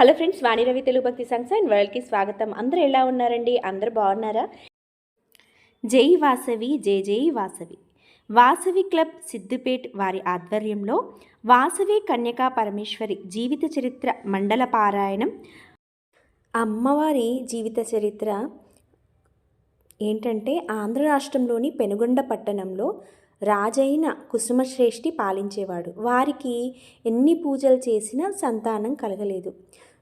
Hello friends Vani Ravi Telugu భక్తి సంస్థ and వరల్డ్కి స్వాగతం. అందరూ ఎలా ఉన్నారండి? అందరూ బాగున్నారా? జై వాసవి జై జై వాసవి. వాసవి క్లబ్ సిద్దిపేట్ వారి ఆధ్వర్యంలో వాసవి కన్యకా పరమేశ్వరి జీవిత చరిత్ర మండల పారాయణం. అమ్మవారి జీవిత చరిత్ర ఏంటంటే ఆంధ్ర రాష్ట్రంలోని పెనుగొండ పట్టణంలో రాజైన కుసుమశ్రేష్ఠి పాలించేవాడు. వారికి ఎన్ని పూజలు చేసినా సంతానం కలగలేదు.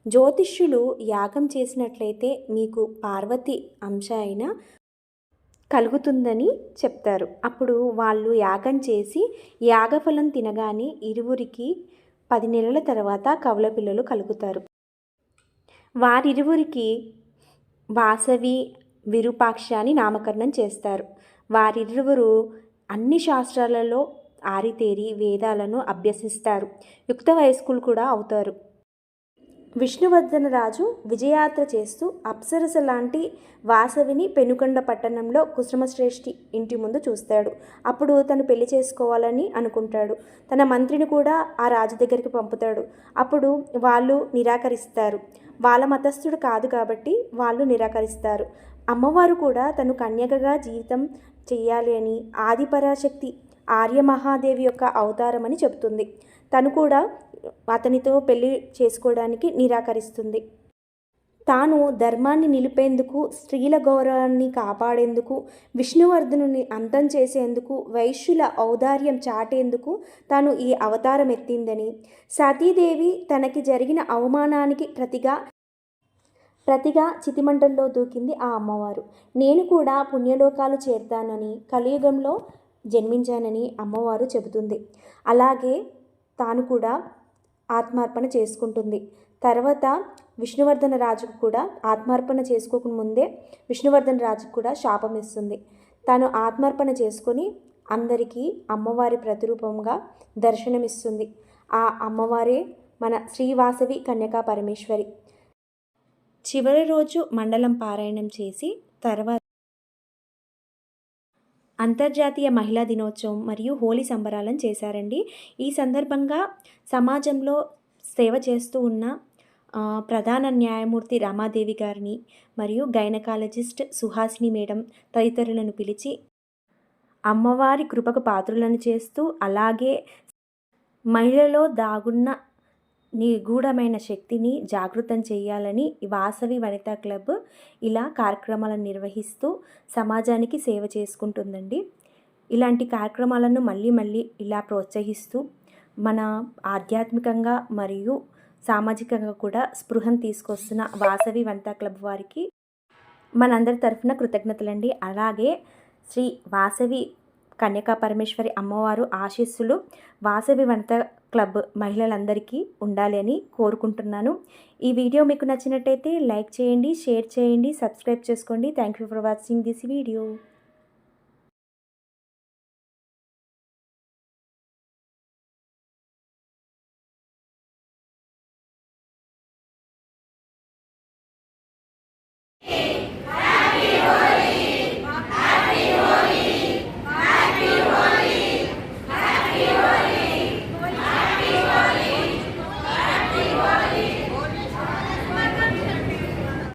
జ్యోతిష్యులు యాగం చేసినట్లయితే మీకు పార్వతి అంశ అయిన కలుగుతుందని చెప్తారు. అప్పుడు వాళ్ళు యాగం చేసి యాగఫలం తినగానే ఇరువురికి పది నెలల తర్వాత కవల పిల్లలు కలుగుతారు. వారిరువురికి వాసవి విరూపాక్ష అని నామకరణం చేస్తారు. వారిరువురు అన్ని శాస్త్రాలలో ఆరితేరి వేదాలను అభ్యసిస్తారు. యుక్త వయస్కులు కూడా అవుతారు. విష్ణువర్ధన రాజు విజయాత్ర చేస్తూ అప్సరస లాంటి వాసవిని పెనుకొండ పట్టణంలో కుసుమశ్రేష్ఠి ఇంటి ముందు చూస్తాడు. అప్పుడు తను పెళ్ళి చేసుకోవాలని అనుకుంటాడు. తన మంత్రిని కూడా ఆ రాజు దగ్గరికి పంపుతాడు. అప్పుడు వాళ్ళు నిరాకరిస్తారు. వాళ్ళ మతస్థుడు కాదు కాబట్టి వాళ్ళు నిరాకరిస్తారు. అమ్మవారు కూడా తను కన్యకగా జీవితం చెయ్యాలి అని ఆదిపరాశక్తి ఆర్యమహాదేవి యొక్క అవతారం అని చెబుతుంది. తను కూడా అతనితో పెళ్ళి చేసుకోవడానికి నిరాకరిస్తుంది. తాను ధర్మాన్ని నిలిపేందుకు స్త్రీల గౌరవాన్ని కాపాడేందుకు విష్ణువర్ధనుని అంతం చేసేందుకు వైశ్యుల ఔదార్యం చాటేందుకు తాను ఈ అవతారం ఎత్తిందని సతీదేవి తనకి జరిగిన అవమానానికి ప్రతిగా ప్రతిగా చితిమంటల్లో దూకింది ఆ అమ్మవారు. నేను కూడా పుణ్యలోకాలు చేరుతానని కలియుగంలో జన్మించానని అమ్మవారు చెబుతుంది. అలాగే తాను కూడా ఆత్మార్పణ చేసుకుంటుంది. తర్వాత విష్ణువర్ధన రాజుకు కూడా ఆత్మార్పణ చేసుకోక ముందే విష్ణువర్ధన రాజుకు కూడా శాపం ఇస్తుంది. తాను ఆత్మార్పణ చేసుకొని అందరికీ అమ్మవారి ప్రతిరూపంగా దర్శనమిస్తుంది ఆ అమ్మవారే మన శ్రీవాసవి కన్యకా పరమేశ్వరి. చివరి రోజు మండలం పారాయణం చేసి తర్వాత అంతర్జాతీయ మహిళా దినోత్సవం మరియు హోలీ సంబరాలను చేశారండి. ఈ సందర్భంగా సమాజంలో సేవ చేస్తూ ఉన్న ప్రధాన న్యాయమూర్తి రామాదేవి గారిని మరియు గైనకాలజిస్ట్ సుహాసిని మేడం తదితరులను పిలిచి అమ్మవారి కృపకు పాత్రులను చేస్తూ అలాగే మహిళలో దాగున్న నిగూఢమైన శక్తిని జాగృతం చేయాలని వాసవి వనితా క్లబ్ ఇలా కార్యక్రమాలను నిర్వహిస్తూ సమాజానికి సేవ చేసుకుంటుందండి. ఇలాంటి కార్యక్రమాలను మళ్ళీ మళ్ళీ ఇలా ప్రోత్సహిస్తూ మన ఆధ్యాత్మికంగా మరియు సామాజికంగా కూడా స్పృహను తీసుకొస్తున్న వాసవి వనితా క్లబ్ వారికి మనందరి తరఫున కృతజ్ఞతలండి. అలాగే శ్రీ వాసవి కన్యకా పరమేశ్వరి అమ్మవారు ఆశీస్సులు వాసవి వనిత క్లబ్ మహిళలందరికీ ఉండాలి అని కోరుకుంటున్నాను. ఈ వీడియో మీకు నచ్చినట్టయితే లైక్ చేయండి షేర్ చేయండి సబ్స్క్రైబ్ చేసుకోండి. Thank you for watching this video